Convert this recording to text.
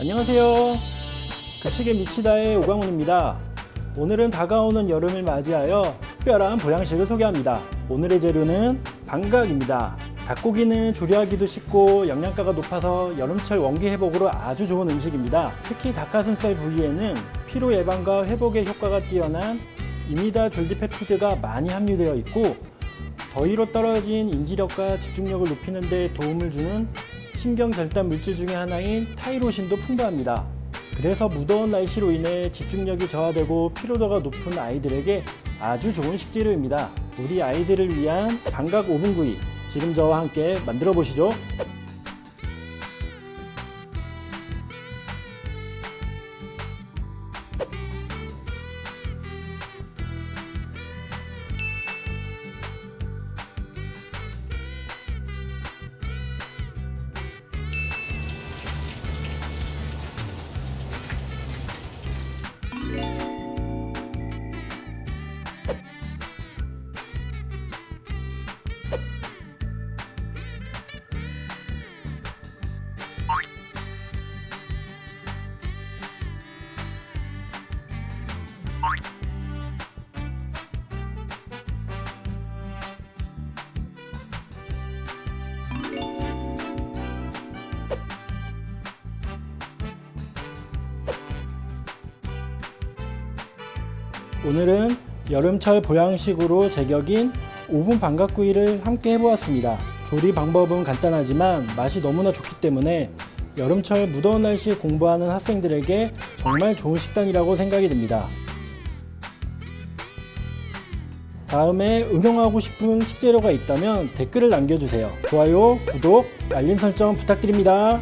안녕하세요. 급식에 미치다의 오광훈입니다. 오늘은 다가오는 여름을 맞이하여 특별한 보양식을 소개합니다. 오늘의 재료는 방각입니다. 닭고기는 조리하기도 쉽고 영양가가 높아서 여름철 원기 회복으로 아주 좋은 음식입니다. 특히 닭가슴살 부위에는 피로 예방과 회복에 효과가 뛰어난 이미다 졸디페프티드가 많이 함유되어 있고 더위로 떨어진 인지력과 집중력을 높이는 데 도움을 주는 신경 절단 물질 중에 하나인 타이로신도 풍부합니다. 그래서 무더운 날씨로 인해 집중력이 저하되고 피로도가 높은 아이들에게 아주 좋은 식재료입니다. 우리 아이들을 위한 방각 오븐구이 지금 저와 함께 만들어 보시죠. 오늘은 여름철 보양식으로 제격인 오븐 방각구이를 함께 해보았습니다. 조리 방법은 간단하지만 맛이 너무나 좋기 때문에 여름철 무더운 날씨에 공부하는 학생들에게 정말 좋은 식단이라고 생각이 듭니다. 다음에 응용하고 싶은 식재료가 있다면 댓글을 남겨주세요. 좋아요, 구독, 알림 설정 부탁드립니다.